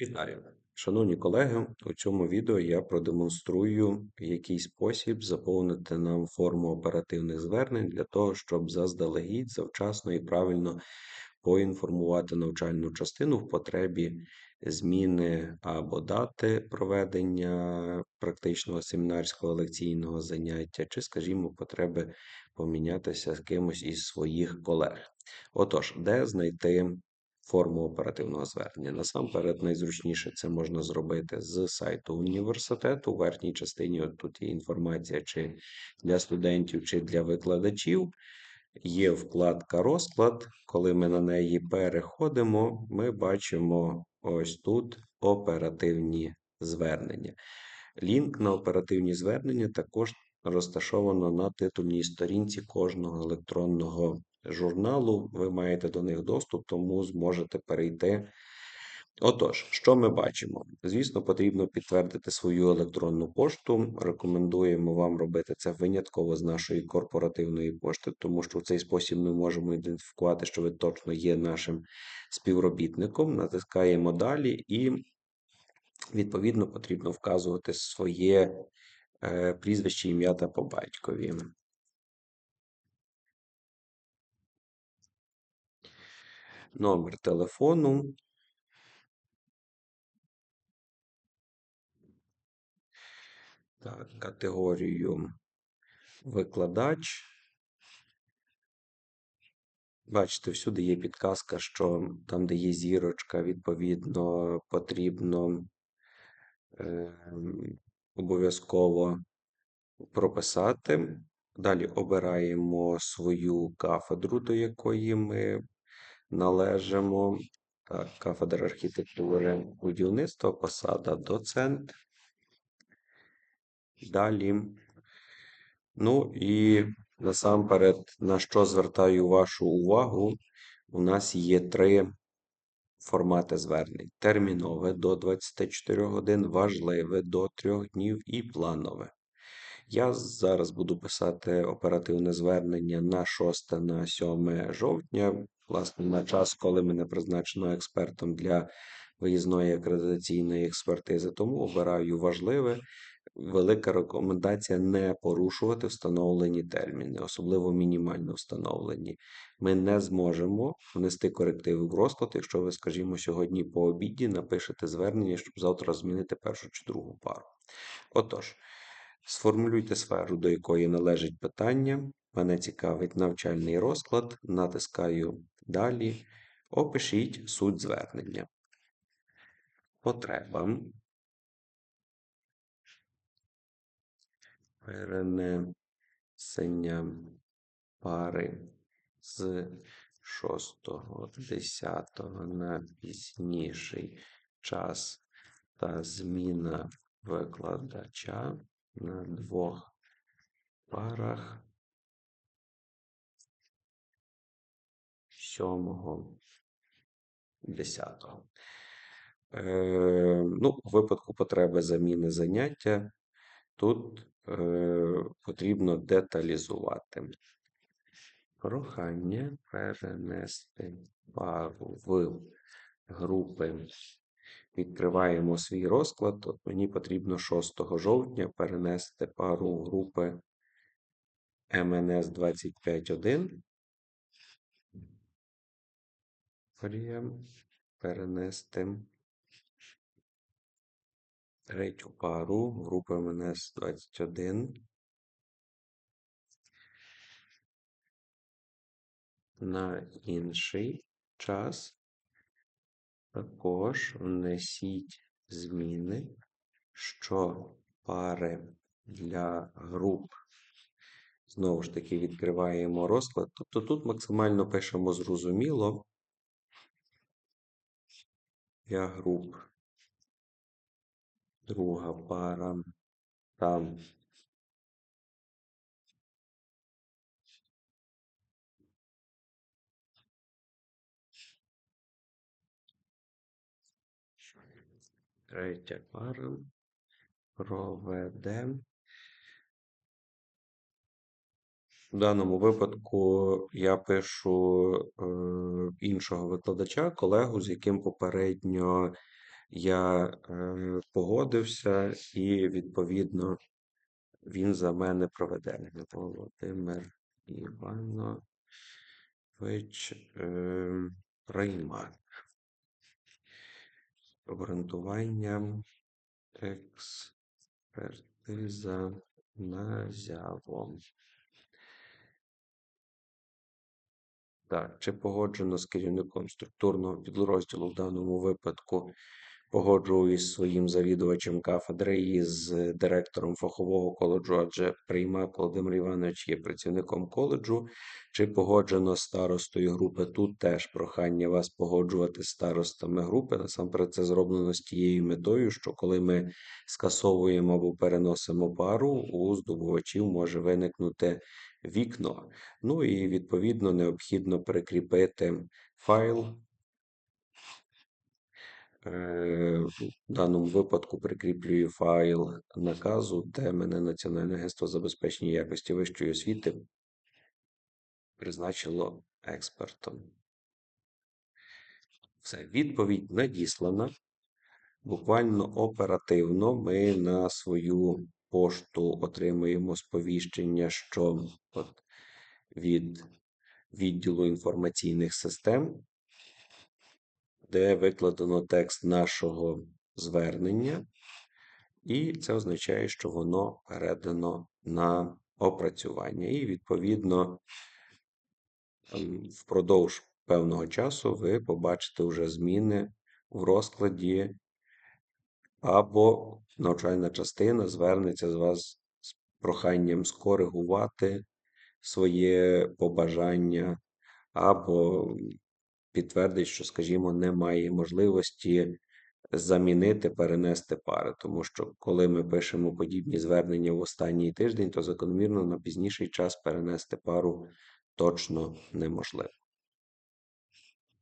Вітаю! Шановні колеги, у цьому відео я продемонструю, який спосіб заповнити нам форму оперативних звернень для того, щоб заздалегідь, завчасно і правильно поінформувати навчальну частину в потребі зміни або дати проведення практичного семінарського лекційного заняття, чи, скажімо, потреби помінятися з кимось із своїх колег. Отож, де знайти форму оперативного звернення. Насамперед, найзручніше це можна зробити з сайту університету. У верхній частині от тут є інформація чи для студентів, чи для викладачів. Є вкладка розклад. Коли ми на неї переходимо, ми бачимо ось тут оперативні звернення. Лінк на оперативні звернення також розташовано на титульній сторінці кожного електронного журналу. Ви маєте до них доступ, тому зможете перейти. Отож, що ми бачимо? Звісно, потрібно підтвердити свою електронну пошту. Рекомендуємо вам робити це винятково з нашої корпоративної пошти, тому що в цей спосіб ми можемо ідентифікувати, що ви точно є нашим співробітником. Натискаємо далі, і, відповідно, потрібно вказувати своє прізвище, ім'я та по батькові. Номер телефону. Так, категорію викладач. Бачите, всюди є підказка, що там, де є зірочка, відповідно, потрібно е, обов'язково прописати. Далі обираємо свою кафедру, до якої ми належимо. Так, кафедра архітектури будівництва, посада доцент. Далі. Ну і насамперед, на що звертаю вашу увагу, у нас є три формати звернень: термінове до 24 годин, важливе до 3 днів і планове. Я зараз буду писати оперативне звернення на 6 на 7 жовтня, власне, на час, коли мене призначено експертом для виїзної акредитаційної експертизи. Тому обираю важливе. Велика рекомендація не порушувати встановлені терміни, особливо мінімально встановлені. Ми не зможемо внести корективи в розклад, якщо ви, скажімо, сьогодні по обіді напишете звернення, щоб завтра змінити першу чи другу пару. Отож. Сформулюйте сферу, до якої належить питання. Мене цікавить навчальний розклад. Натискаю Далі. Опишіть суть звернення. Потреба. Перенесення пари з 6 10 на пізніший час та зміна викладача на двох парах сьомого десятого. Е, ну, у випадку потреби заміни заняття тут потрібно деталізувати. Прохання перенести пару в групи Відкриваємо свій розклад. От мені потрібно 6 жовтня перенести пару групи МНС 251. Перенести третю пару групи МНС 21. На інший час також внесіть зміни, що пари для груп. Знову ж таки, відкриваємо розклад. Тобто тут максимально пишемо зрозуміло. Я груп. Друга пара. Там Третя пара. Проведемо. В даному випадку я пишу е, іншого викладача, колегу, з яким попередньо я е, погодився, і відповідно він за мене проведе. Володимир Іванович е, приймає обґрунтування експертиза назявом. Так, чи погоджено з керівником структурного підрозділу в даному випадку погоджуюсь зі своїм завідувачем кафедри і з директором фахового коледжу, адже Приймак Володимир Іванович є працівником коледжу, чи погоджено старостою групи. Тут теж прохання вас погоджувати з старостами групи. Насамперед, це зроблено з тією метою, що коли ми скасовуємо або переносимо пару, у здобувачів може виникнути вікно. Ну і відповідно необхідно прикріпити файл. Е, В даному випадку прикріплюю файл наказу, де мене Національне агентство забезпечення якості вищої освіти призначило експертом. Все, відповідь надіслана. Буквально оперативно ми на свою пошту отримуємо сповіщення, що від відділу інформаційних систем, де викладено текст нашого звернення, і це означає, що воно передано на опрацювання. І, відповідно, ем, впродовж певного часу ви побачите вже зміни в розкладі, або навчальна частина звернеться з вас з проханням скоригувати своє побажання, або підтвердить, що, скажімо, немає можливості замінити, перенести пари. Тому що коли ми пишемо подібні звернення в останній тиждень, то закономірно на пізніший час перенести пару точно неможливо.